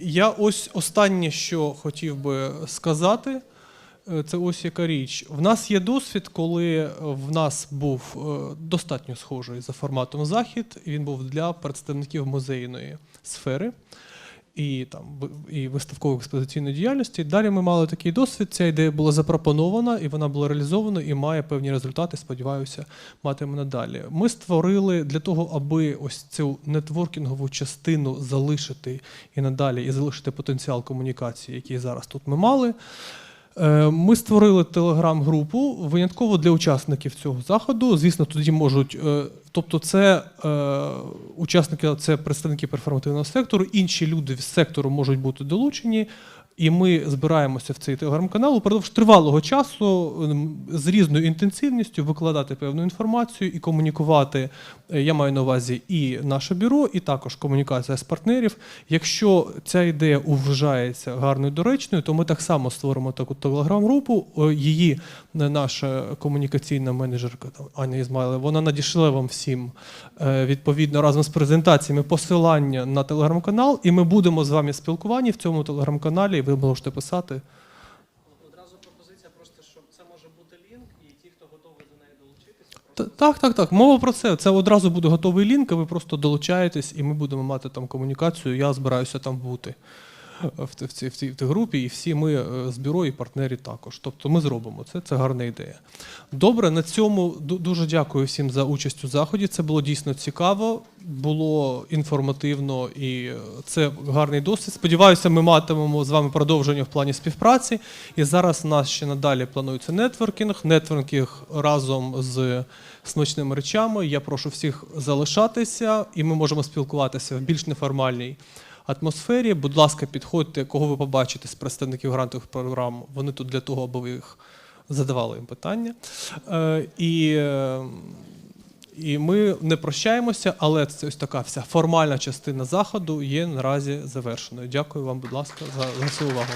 Я ось останнє, що хотів би сказати, е, це ось яка річ. В нас є досвід, коли в нас був е, достатньо схожий за форматом захід, він був для представників музейної сфери і там і виставкової експозиційної діяльності. Далі ми мали такий досвід. Ця ідея була запропонована, і вона була реалізована і має певні результати. Сподіваюся, матиме надалі. Ми створили для того, аби ось цю нетворкінгову частину залишити і надалі, і залишити потенціал комунікації, який зараз тут ми мали. Е, Ми створили телеграм-групу винятково для учасників цього заходу. Звісно, тоді можуть, е, тобто, це е, учасники, це представники перформативного сектору, інші люди з сектору можуть бути долучені. І ми збираємося в цей телеграм-канал упродовж тривалого часу ем, з різною інтенсивністю викладати певну інформацію і комунікувати. Е, Я маю на увазі і наше бюро, і також комунікація з партнерів. Якщо ця ідея вважається гарною доречною, то ми так само створимо таку телеграм-групу. Її е, наша комунікаційна менеджерка Аня Ізмайлова, вона надійшла вам всім е, відповідно разом з презентаціями посилання на телеграм-канал, і ми будемо з вами спілкувані в цьому телеграм-каналі. Ви можете писати. Одразу пропозиція просто, щоб це може бути лінк, і ті, хто готовий до неї долучитися, просто... Так, так, так. Мова про це. Це одразу буде готовий лінк, і ви просто долучаєтесь, і ми будемо мати там комунікацію. Я збираюся там бути в, цій, в, цій, групі, і всі ми е, з бюро і партнери також. Тобто ми зробимо це. Це гарна ідея. Добре, на цьому ду- дуже дякую всім за участь у заході. Це було дійсно цікаво, було інформативно і е, це гарний досвід. Сподіваюся, ми матимемо з вами продовження в плані співпраці. І зараз у нас ще надалі планується нетворкінг. Нетворкінг разом з смачними речами. Я прошу всіх залишатися, і ми можемо спілкуватися в більш неформальній атмосфері. Будь ласка, підходьте, кого ви побачите з представників грантових програм. Вони тут для того, аби ви їх задавали їм питання. Е, і, е, і ми не прощаємося, але це ось така вся формальна частина заходу є наразі завершеною. Дякую вам, будь ласка, за, за всю увагу.